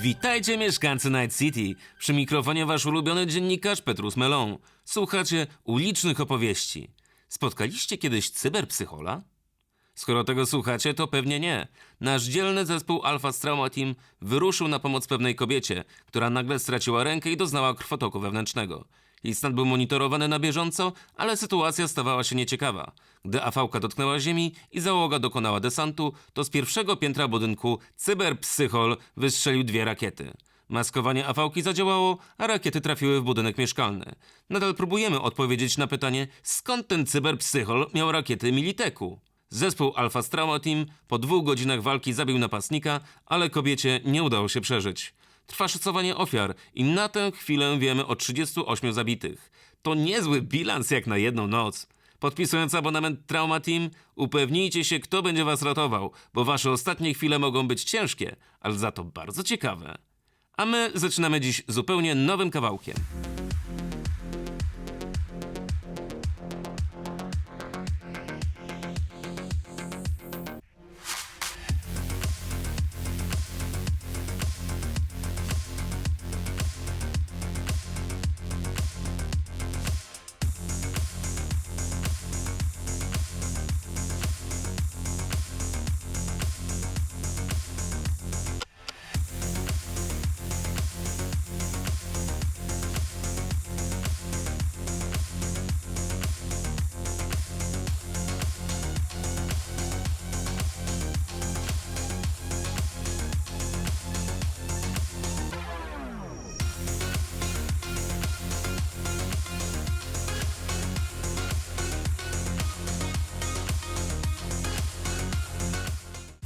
Witajcie mieszkańcy Night City. Przy mikrofonie wasz ulubiony dziennikarz Petrus Melon. Słuchacie ulicznych opowieści. Spotkaliście kiedyś cyberpsychola? Skoro tego słuchacie, to pewnie nie. Nasz dzielny zespół Alpha Trauma Team wyruszył na pomoc pewnej kobiecie, która nagle straciła rękę i doznała krwotoku wewnętrznego. Jej był monitorowany na bieżąco, ale sytuacja stawała się nieciekawa. Gdy AV-ka dotknęła ziemi i załoga dokonała desantu, to z pierwszego piętra budynku cyberpsychol wystrzelił dwie rakiety. Maskowanie AV-ki zadziałało, a rakiety trafiły w budynek mieszkalny. Nadal próbujemy odpowiedzieć na pytanie, skąd ten cyberpsychol miał rakiety Militeku. Zespół Alpha Trauma Team po dwóch godzinach walki zabił napastnika, ale kobiecie nie udało się przeżyć. Trwa szacowanie ofiar i na tę chwilę wiemy o 38 zabitych. To niezły bilans jak na jedną noc. Podpisując abonament Trauma Team, upewnijcie się, kto będzie was ratował, bo wasze ostatnie chwile mogą być ciężkie, ale za to bardzo ciekawe. A my zaczynamy dziś zupełnie nowym kawałkiem.